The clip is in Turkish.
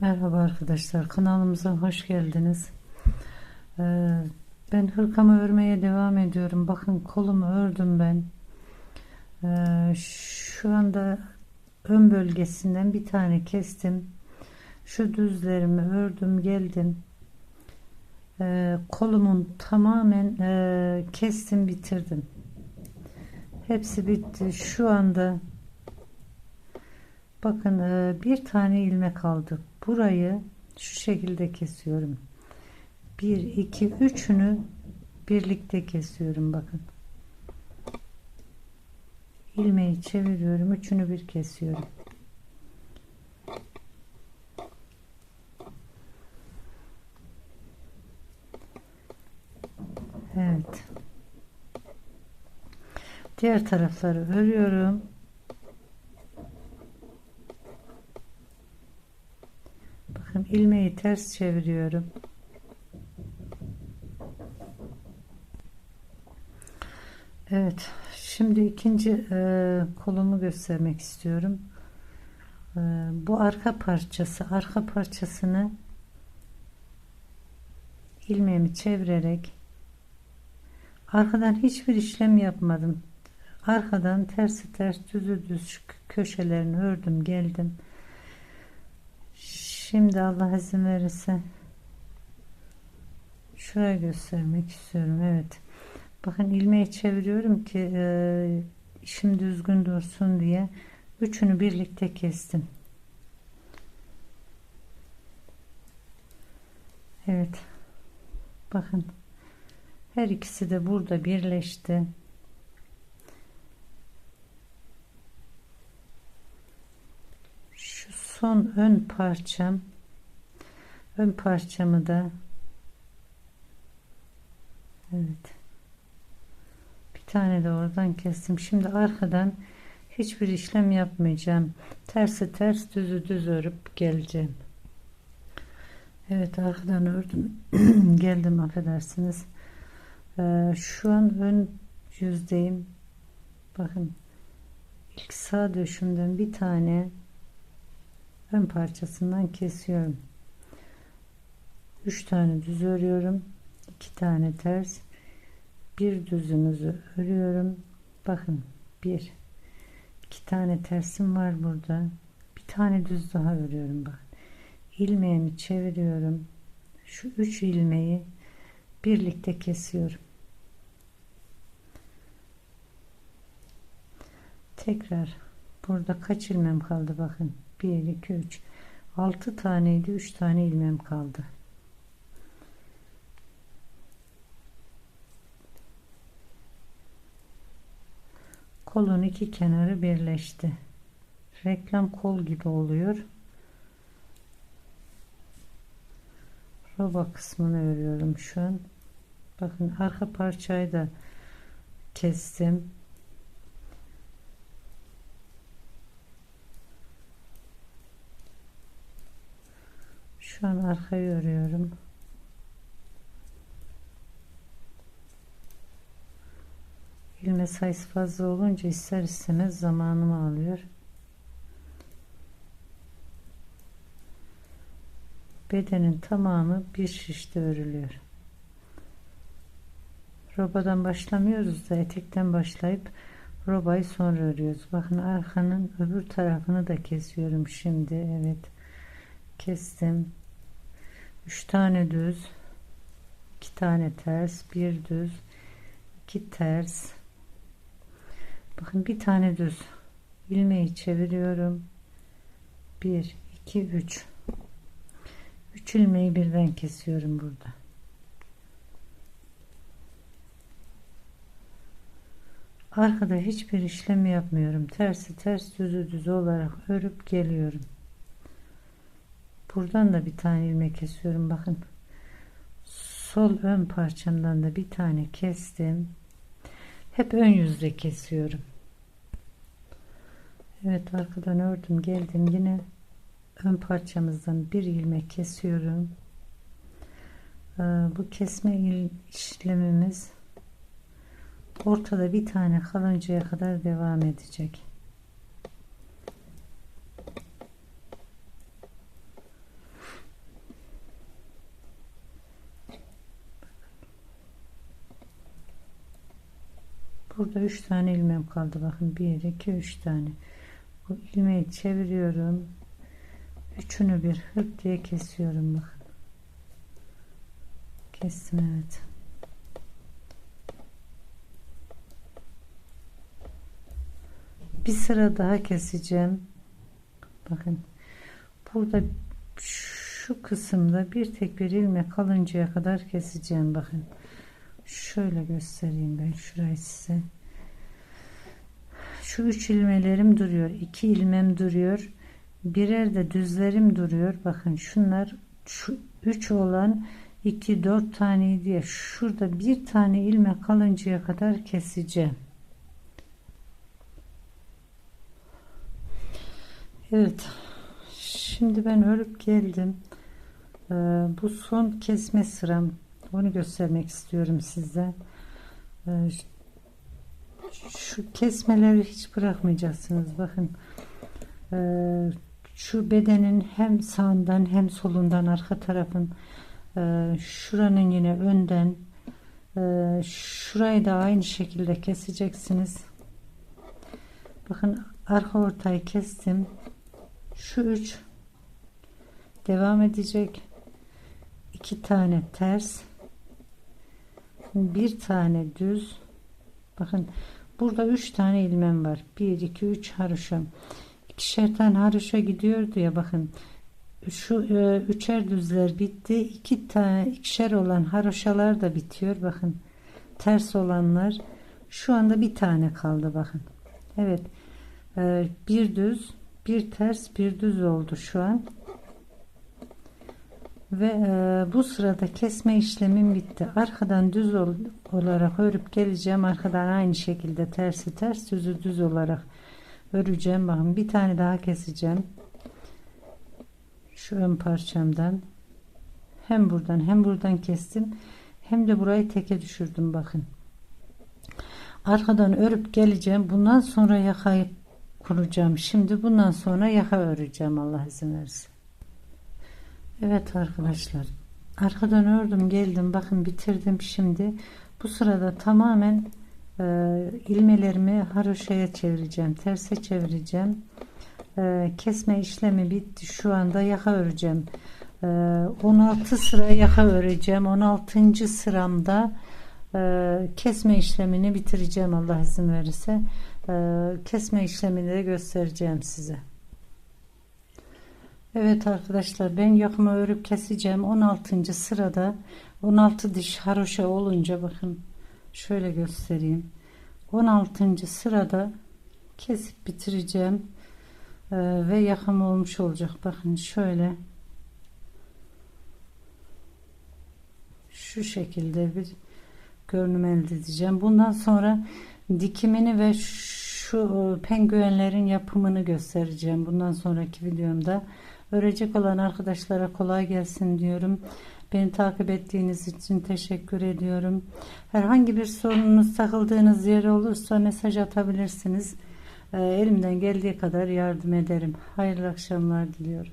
Merhaba arkadaşlar kanalımıza hoş geldiniz. Ee, ben hırkamı örmeye devam ediyorum. Bakın kolumu ördüm ben. Ee, şu anda ön bölgesinden bir tane kestim. Şu düzlerimi ördüm geldim. Ee, kolumun tamamen e, kestim bitirdim. Hepsi bitti. Şu anda bakın e, bir tane ilmek kaldı. Burayı şu şekilde kesiyorum. 1 2 3'ünü birlikte kesiyorum bakın. ilmeği çeviriyorum. Üçünü bir kesiyorum. Evet. Diğer tarafları örüyorum. Bakın ilmeği ters çeviriyorum. Evet. Şimdi ikinci e, kolumu göstermek istiyorum. E, bu arka parçası. Arka parçasını ilmeğimi çevirerek arkadan hiçbir işlem yapmadım. Arkadan tersi ters düzü düz köşelerini ördüm geldim. Şimdi Allah izin verirse şuraya göstermek istiyorum. Evet. Bakın ilmeği çeviriyorum ki e, işim düzgün dursun diye üçünü birlikte kestim. Evet. Bakın her ikisi de burada birleşti. Şu son ön parçam ön parçamı da Evet. Bir tane de oradan kestim. Şimdi arkadan hiçbir işlem yapmayacağım. Tersi ters düzü düz örüp geleceğim. Evet arkadan ördüm. Geldim affedersiniz. Ee, şu an ön yüzdeyim. Bakın ilk sağ döşümden bir tane ön parçasından kesiyorum. 3 tane düz örüyorum. 2 tane ters. Bir düzümüzü örüyorum. Bakın bir. İki tane tersim var burada. Bir tane düz daha örüyorum bak ilmeğimi çeviriyorum. Şu üç ilmeği birlikte kesiyorum. Tekrar burada kaç ilmem kaldı bakın 1 2 3 6 taneydi 3 tane ilmem kaldı. Kolun iki kenarı birleşti. Reklam kol gibi oluyor. Roba kısmını örüyorum şu an. Bakın arka parçayı da kestim Şu an arkayı örüyorum. İlme sayısı fazla olunca ister istemez zamanımı alıyor. Bedenin tamamı bir şişte örülüyor. Robadan başlamıyoruz da etekten başlayıp robayı sonra örüyoruz. Bakın arkanın öbür tarafını da kesiyorum şimdi. Evet. Kestim. 3 tane düz 2 tane ters bir düz 2 ters. Bakın bir tane düz. İlmeği çeviriyorum. 1 2 3 3 ilmeği birden kesiyorum burada. Arkada hiçbir işlem yapmıyorum. Tersi ters düzü düz olarak örüp geliyorum buradan da bir tane ilmek kesiyorum bakın. Sol ön parçamdan da bir tane kestim. Hep ön yüzde kesiyorum. Evet arkadan ördüm geldim. Yine ön parçamızdan bir ilmek kesiyorum. Ee, bu kesme işlemimiz ortada bir tane kalıncaya kadar devam edecek Burada 3 tane ilmeğim kaldı. Bakın 1, 2, 3 tane. Bu ilmeği çeviriyorum. Üçünü bir hıp diye kesiyorum. Bakın. Kestim evet. Bir sıra daha keseceğim. Bakın. Burada şu kısımda bir tek bir ilmek kalıncaya kadar keseceğim. Bakın. Şöyle göstereyim ben şurayı size. Şu üç ilmelerim duruyor. iki ilmem duruyor. Birer de düzlerim duruyor. Bakın şunlar şu üç olan 2 4 tane diye şurada bir tane ilmek kalıncaya kadar keseceğim. Evet. Şimdi ben örüp geldim. Ee, bu son kesme sıram. Onu göstermek istiyorum size. Ee, şu kesmeleri hiç bırakmayacaksınız. Bakın. Ee, şu bedenin hem sağından hem solundan arka tarafın e, şuranın yine önden e, şurayı da aynı şekilde keseceksiniz. Bakın arka ortayı kestim. Şu üç devam edecek. iki tane ters bir tane düz bakın burada üç tane ilmem var. 1 2 3 haroşa ikişer tane haroşa gidiyordu ya bakın. Şu e, üçer düzler bitti. İki tane ikişer olan haroşalar da bitiyor bakın. Ters olanlar. Şu anda bir tane kaldı bakın. Evet. E, bir düz bir ters bir düz oldu şu an ve e, bu sırada kesme işlemim bitti. Arkadan düz ol, olarak örüp geleceğim. Arkadan aynı şekilde tersi ters düzü düz olarak öreceğim. Bakın bir tane daha keseceğim. Şu ön parçamdan. Hem buradan hem buradan kestim. Hem de burayı teke düşürdüm bakın. Arkadan örüp geleceğim. Bundan sonra yakayı kuracağım. Şimdi bundan sonra yaka öreceğim Allah izin verirse Evet arkadaşlar. Arkadan ördüm geldim bakın bitirdim şimdi. Bu sırada tamamen e, ilmelerimi haroşaya çevireceğim terse çevireceğim. E, kesme işlemi bitti. Şu anda yaka öreceğim. E, 16 sıra yaka öreceğim. 16. sıramda e, kesme işlemini bitireceğim Allah izin verirse. E, kesme işlemini de göstereceğim size Evet arkadaşlar ben yakımı örüp keseceğim 16. sırada 16 diş haroşa olunca bakın şöyle göstereyim 16. sırada kesip bitireceğim ee, ve yakım olmuş olacak bakın şöyle şu şekilde bir görünüm elde edeceğim bundan sonra dikimini ve şu e, penguenlerin yapımını göstereceğim bundan sonraki videomda Örecek olan arkadaşlara kolay gelsin diyorum. Beni takip ettiğiniz için teşekkür ediyorum. Herhangi bir sorununuz takıldığınız yer olursa mesaj atabilirsiniz. Elimden geldiği kadar yardım ederim. Hayırlı akşamlar diliyorum.